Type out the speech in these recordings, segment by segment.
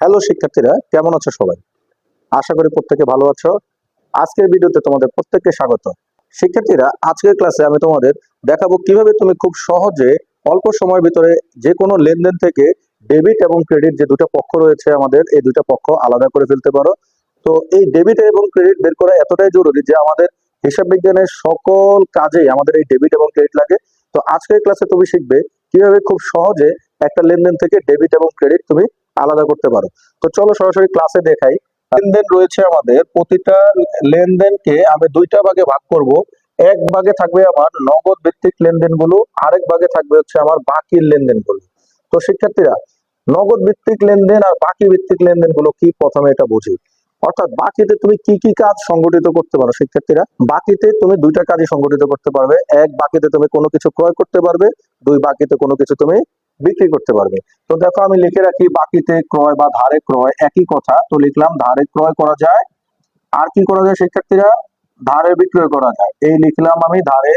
Hello শিক্ষার্থীরা, কেমন আছো সবাই? আশা করি প্রত্যেকে ভালো আছো। আজকের ভিডিওতে তোমাদের প্রত্যেককে স্বাগত। শিক্ষার্থীরা, আজকের ক্লাসে আমি তোমাদের দেখাবো কীভাবে তুমি খুব সহজে অল্প সময়ের ভিতরে যে কোনো লেনদেন থেকে ডেবিট এবং ক্রেডিট যে দুটো পক্ষ রয়েছে আমাদের, এই দুটো পক্ষ আলাদা করে ফেলতে পারো। তো এই ডেবিট এবং ক্রেডিট বের করা এতটাই জরুরি যে আমাদের হিসাব বিজ্ঞানের সকল কাজেই আমাদের এই ডেবিট এবং ক্রেডিট লাগে। তো আজকের ক্লাসে তুমি শিখবে কীভাবে খুব সহজে একটা লেনদেন থেকে ডেবিট এবং ক্রেডিট তুমি আলাদা করতে পারো। তো চলো সরাসরি ক্লাসে দেখাই। লেনদেন রয়েছে আমাদের, প্রতিটা লেনদেনকে আমি দুইটা ভাগে ভাগ করব। এক ভাগে থাকবে আমার নগদ ভিত্তিক লেনদেনগুলো, আরেক ভাগে থাকবে হচ্ছে আমার বাকির লেনদেনগুলো। তো শিক্ষার্থীরা, নগদ ভিত্তিক লেনদেন আর বাকি ভিত্তিক লেনদেনগুলো কি প্রথমে এটা বুঝি? অর্থাৎ বাকিতে তুমি কি কি কাজ সংগঠিত করতে পারো শিক্ষার্থীরা? বাকিতে তুমি দুইটা কাজই সংগঠিত করতে পারবে। এক বাকিতে তুমি কোনো কিছু ক্রয় করতে পারবে, দুই বাকিতে কোনো কিছু তুমি বিক্রি করতে পারবে। তো দেখো আমি লিখে রাখি, বাকিতে ক্রয় বা ধারে ক্রয় একই কথা। তো লিখলাম, ধারে ক্রয় করা যায়। আর কি করা যায় শিক্ষার্থীরা? ধারে বিক্রয় করা যায়। এই লিখলাম আমি, ধারে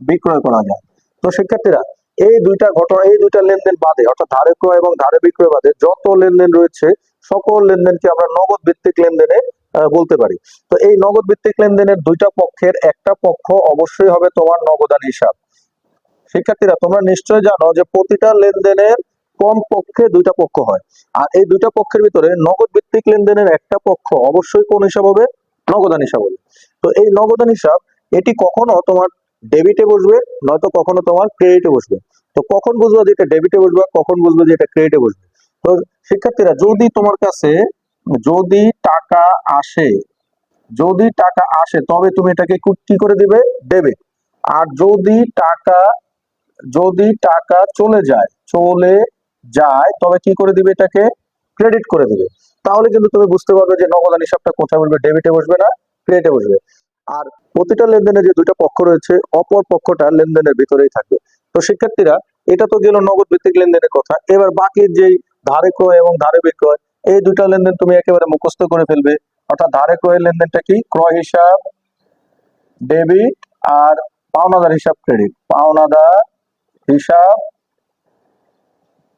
বিক্রয় করা যায়। তো শিক্ষার্থীরা, এই দুইটা ঘটনা, এই দুইটা লেনদেন বাদে, অর্থাৎ ধারে ক্রয় এবং ধারে বিক্রয় বাদে যত লেনদেন রয়েছে, সকল লেনদেনকে আমরা নগদ ভিত্তিক লেনদেনে বলতে পারি। তো এই নগদ ভিত্তিক লেনদেনের দুইটা পক্ষের একটা পক্ষ অবশ্যই হবে তোমার নগদান হিসাব। শিক্ষার্থীরা, তোমরা নিশ্চয় জানো যে প্রতিটা লেনদেনের কম পক্ষে দুইটা পক্ষ হয়। আর এই দুইটা পক্ষের ভিতরে নগদ ভিত্তিক লেনদেনের একটা পক্ষ অবশ্যই কোন হিসাব হবে? নগদান হিসাব হবে। তো এই নগদান হিসাব, এটি কখনো তোমার ডেবিটে বসবে, নয়তো কখনো তোমার ক্রেডিটে বসবে। তো কখন বুঝবে যে এটা ডেবিটে বসবে কখন বুঝবে যে এটা ক্রেডিটে বসবে? তো শিক্ষার্থীরা, যদি তোমার কাছে, যদি টাকা আসে, যদি টাকা আসে, তবে তুমি এটাকে কু- করে দিবে? ডেবিট। আর যদি টাকা যদি টাকা চলে যায় চলে যায়, তবে কি করে দিবে এটাকে? ক্রেডিট করে দিবে। তাহলে কিন্তু তুমি বুঝতে পারবে যে নগদান হিসাবটা কোথায় বসবে? ডেবিটে বসবে না ক্রেডিটে বসবে। আর প্রতিটা লেনদেনের যে দুইটা পক্ষ রয়েছে, অপর পক্ষটা লেনদেনের ভিতরেই থাকবে। তো শিক্ষার্থীরা, এটা তো গেল নগদ ভিত্তিক লেনদেনের কথা। এবার বাকি যেই ধারে ক্রয় এবং ধারে বিক্রয়, এই দুইটা লেনদেন তুমি একেবারে মুখস্থ করে ফেলবে। অর্থাৎ ধারে ক্রয়ের লেনদেনটা কি? ক্রয় হিসাব ডেবিট আর পাওনাদার হিসাব ক্রেডিট পাওনাদার হিসাব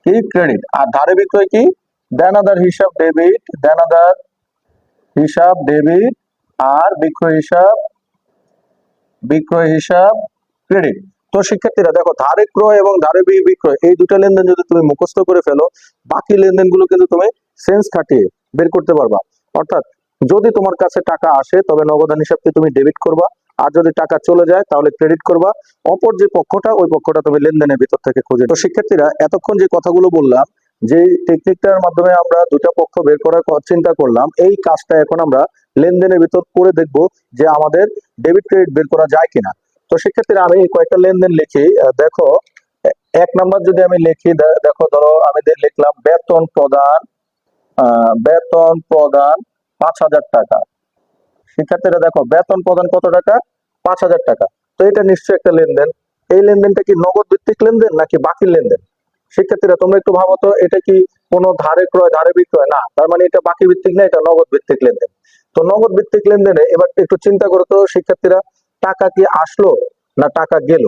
কি ক্রেডিট? আর ধারে বিক্রয় কি? দেনাদার হিসাব ডেবিট, দেনাদার হিসাব ডেবিট, আর বিক্রয় হিসাব বিক্রয় হিসাব, ক্রেডিট। তো শিক্ষার্থীরা, দেখো, ধারে ক্রয় এবং ধারে বিক্রয়, এই দুটো লেনদেন যদি তুমি মুখস্থ করে ফেলো, বাকি লেনদেনগুলো কিন্তু তুমি সেন্স খাটিয়ে বের করতে পারবা। অর্থাৎ যদি তোমার কাছে টাকা আসে, তবে নগদান হিসাবকে তুমি ডেবিট করবা। আর যদি টাকা চলে যায়, তাহলে ক্রেডিট করবা। অপর যে পক্ষটা, ওই পক্ষটা তুমি লেনদেনের ভিতর থেকে খুঁজে তো শিক্ষার্থীরা, এতক্ষণ যে কথাগুলো বললাম, যে টেকনিকটার মাধ্যমে আমরা দুটা পক্ষ বের করার চিন্তা করলাম, এই কাজটা এখন আমরা লেনদেনের ভিতর করে দেখব যে আমাদের ডেবিট ক্রেডিট বের করা যায় কিনা। তো শিক্ষার্থীরা, আমি কয়েকটা লেনদেন লিখি। দেখো এক নাম্বার যদি আমি লিখি দেখো, ধরো, আমি লিখলাম বেতন প্রদান বেতন প্রদান পাঁচ হাজার টাকা। শিক্ষার্থীরা দেখো, বেতন প্রদান কত টাকা? পাঁচ হাজার টাকা। তো এটা নিশ্চয়ই একটা লেনদেন। এই লেনদেনটা কি নগদ ভিত্তিক লেনদেন নাকি বাকি লেনদেন? শিক্ষার্থীরা, তোমরা একটু ভাবো তো, এটা কি কোনো ধারে ক্রয়, ধারে বিক্রয়? না, তার মানে এটা বাকি ভিত্তিক না, এটা নগদ ভিত্তিক লেনদেন। তো নগদ ভিত্তিক লেনদেনে এবার একটু চিন্তা করো তো, শিক্ষার্থীরা, টাকা কি আসলো না টাকা গেল?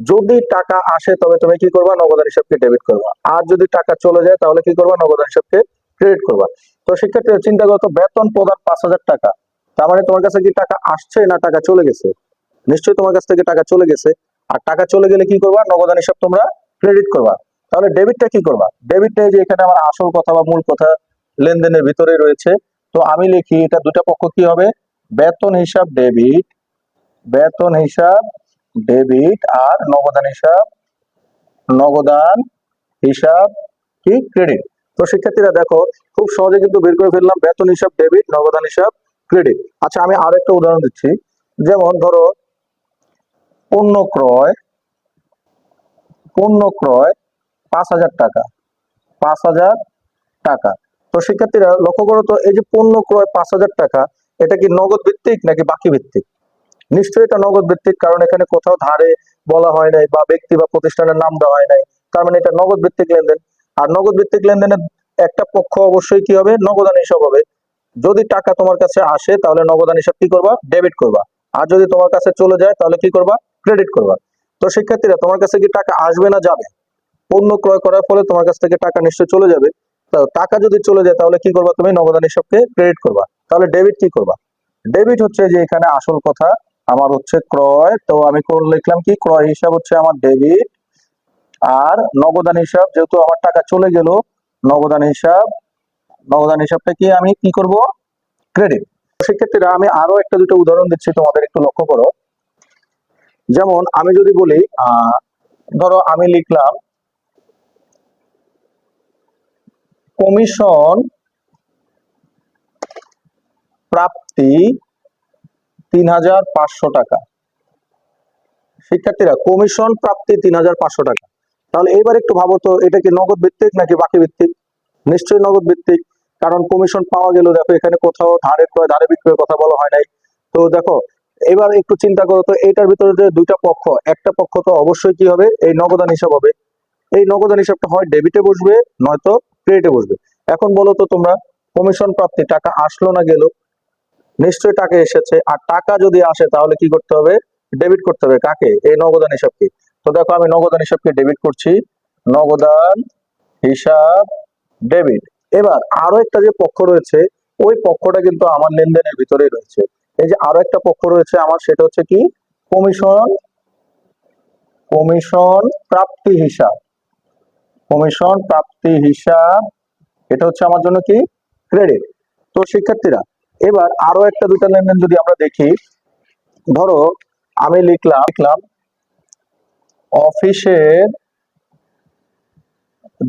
যদি টাকা আসে, তবে তুমি কি করবা? নগদান হিসাবকে ডেবিট করবা। আর যদি টাকা চলে যায়, তাহলে কি করবা? নগদান হিসাবকে ক্রেডিট করবা। তো শিক্ষার্থীরা, চিন্তা করো তো, বেতন প্রদান পাঁচ হাজার টাকা। তার মানে তোমার কাছে কি টাকা আসছে না টাকা চলে গেছে? নিশ্চয়ই তোমার কাছ থেকে টাকা চলে গেছে। আর টাকা চলে গেলে কি করবা? নগদান হিসাব তোমরা ক্রেডিট করবা। তাহলে ডেবিটটা কি করবা? ডেবিটটা যে এখানে আমার আসল কথা বা মূল কথা লেনদেনের ভিতরে রয়েছে। তো আমি লিখি, এটা দুটা পক্ষ কি হবে? বেতন হিসাব ডেবিট বেতন হিসাব ডেবিট আর নগদান হিসাব নগদান হিসাব কি ক্রেডিট তো শিক্ষার্থীরা দেখো, খুব সহজে কিন্তু বের করে ফেললাম। বেতন হিসাব ডেবিট নগদান হিসাব ক্রেডিট আচ্ছা আমি আর একটা উদাহরণ দিচ্ছি। যেমন ধরো, পণ্য ক্রয় পণ্য ক্রয় পাঁচ হাজার টাকা। পাঁচ হাজার টাকা। তো শিক্ষার্থীরা লক্ষ্য করো তো, এই যে পণ্য ক্রয় পাঁচ হাজার টাকা, এটা কি নগদ ভিত্তিক নাকি বাকি ভিত্তিক? নিশ্চয়ই এটা নগদ ভিত্তিক, কারণ এখানে কোথাও ধারে বলা হয় নাই বা ব্যক্তি বা প্রতিষ্ঠানের নাম দেওয়া হয় নাই। তার মানে এটা নগদ ভিত্তিক লেনদেন। আর নগদ ভিত্তিক লেনদেনের একটা পক্ষ অবশ্যই কি হবে? নগদান হিসাব হবে। যদি টাকা তোমার কাছে আসে, তাহলে নগদান হিসাব কি করবা? ডেবিট করবা। আর যদি তোমার কাছে চলে যায়, তাহলে কি করবা? ক্রেডিট করবা। তো শিক্ষার্থীরা তোমার কাছে কি টাকা আসবে না যাবে? পণ্য ক্রয় করার ফলে তোমার কাছ থেকে টাকা নিশ্চয়ই চলে যাবে। টাকা যদি চলে যায়, তাহলে কি করবা তুমি? নগদান হিসাবকে ক্রেডিট করবা। তাহলে ডেবিট কি করবা? ডেবিট হচ্ছে যে এখানে আসল কথা। আমার হচ্ছে ক্রয়। তো আমি লিখলাম কি? ক্রয় হিসাব হচ্ছে আমার ডেবিট আর নগদান হিসাব, যেহেতু আমার টাকা চলে গেল নগদান হিসাব নগদান হিসাবটা কি আমি কি করব? ক্রেডিট সেক্ষেত্রে আমি আরও একটা দুটো উদাহরণ দিচ্ছি, তোমাদের একটু লক্ষ্য করো। যেমন আমি যদি বলি ধরো আমি লিখলাম কমিশন প্রাপ্তি তিন হাজার পাঁচশো টাকা। শিক্ষার্থীরা কমিশন প্রাপ্তি তিন হাজার পাঁচশো টাকা। তাহলে এবার একটু ভাবো তো, এটা কি নগদ ভিত্তিক নাকি বাকি ভিত্তিক? নিশ্চয়ই নগদ ভিত্তিক। কারণ কমিশন পাওয়া গেল, দেখো এখানে কোথাও ধারে ক্রয়, ধারে বিক্রয়ের কথা বলা হয় নাই। তো দেখো, এবার একটু চিন্তা করো তো এটার ভিতরে যে দুইটা পক্ষ, একটা পক্ষ তো অবশ্যই কি হবে? এই নগদান হিসাব হবে। এই নগদান হিসাবটা হয় ডেবিটে বসবে, নয়তো ক্রেডিটে বসবে। এখন বলো তো তোমরা কমিশন প্রাপ্তি, টাকা আসলো না গেল? নিশ্চয়ই টাকা এসেছে। আর টাকা যদি আসে, তাহলে কি করতে হবে? ডেবিট করতে হবে। কাকে? এই নগদান হিসাবকে। তো দেখো, আমি নগদান হিসাবকে ডেবিট করছি। নগদান হিসাব ডেবিট এবার আরও একটা যে পক্ষ রয়েছে, ওই পক্ষটা কিন্তু আমার লেনদেনের ভিতরেই রয়েছে। এই যে আরও একটা পক্ষ রয়েছে আমার, সেটা হচ্ছে কি? কমিশন কমিশন প্রাপ্তি হিসাব। কমিশন প্রাপ্তি হিসাব, এটা হচ্ছে আমার জন্য কি? ক্রেডিট তো শিক্ষার্থীরা, এবার আরও একটা দুটা লেনদেন যদি আমরা দেখি, ধরো আমি লিখলাম লিখলাম, অফিসের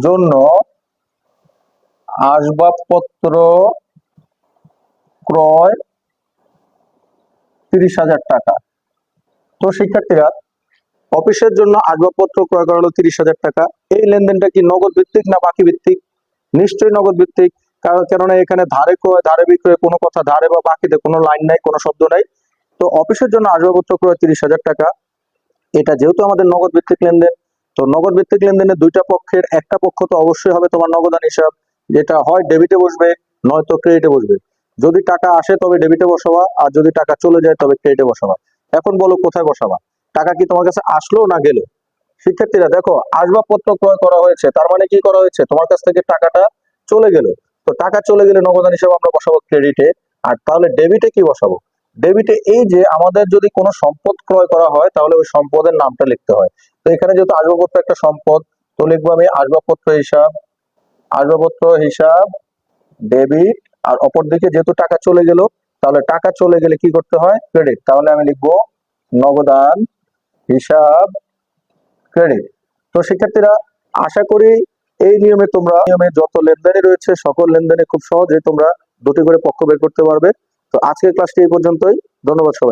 জন্য আসবাবপত্র ক্রয় তিরিশ হাজার টাকা। তো শিক্ষার্থীরা, অফিসের জন্য আসবাবপত্র ক্রয় করা হলো তিরিশ হাজার টাকা। এই লেনদেনটা কি নগদ ভিত্তিক না বাকি ভিত্তিক নিশ্চয়ই নগদ ভিত্তিক কারণ কেননা এখানে ধারে ক্রয়, ধারে বিক্রয় কোনো কথা, ধারে বা বাকিতে কোনো লাইন নাই, কোনো শব্দ নাই। তো অফিসের জন্য আসবাবপত্র ক্রয় তিরিশ হাজার টাকা। এটা যেহেতু আমাদের নগদ ভিত্তিক লেনদেন, তো নগদ ভিত্তিক লেনদেনে দুইটা পক্ষের, একটা পক্ষ তো অবশ্যই হবে তোমার নগদান হিসাব। যেটা হয় ডেবিটে বসবে, নয়তো ক্রেডিটে বসবে। যদি টাকা আসে তবে ডেবিটে বসাবা, আর যদি টাকা চলে যায় তবে ক্রেডিটে বসাবা। এখন বলো কোথায় বসাবা? টাকা কি তোমার কাছে আসলো না গেল? শিক্ষার্থীরা, দেখো, আসবাবপত্র ক্রয় করা হয়েছে, তার মানে কি করা হয়েছে? তোমার কাছ থেকে টাকাটা চলে গেল। তো টাকা চলে গেলে নগদান হিসাবে আমরা বসাবো ক্রেডিটে আর তাহলে ডেবিটে কি বসাবো? ডেবিটে এই যে আমাদের যদি কোনো সম্পদ ক্রয় করা হয়, তাহলে ওই সম্পদের নামটা লিখতে হয়। তো এখানে যেহেতু আসবাবপত্র একটা সম্পদ, তো লিখব আমি আসবাবপত্র হিসাব আসবাবপত্র, হিসাব ডেবিট আর অপর দিকে যেহেতু টাকা চলে গেল, তাহলে টাকা চলে গেলে কি করতে হয়? ক্রেডিট তাহলে আমি লিখব নগদান, হিসাব ক্রেডিট তো শিক্ষার্থীরা আশা করি এই নিয়মে তোমরা নিয়মে যত লেনদেনে রয়েছে, সকল লেনদেনে খুব সহজে তোমরা দুটি করে পক্ষ বের করতে পারবে। তো আজকের ক্লাসটি এই পর্যন্তই। ধন্যবাদ সবাই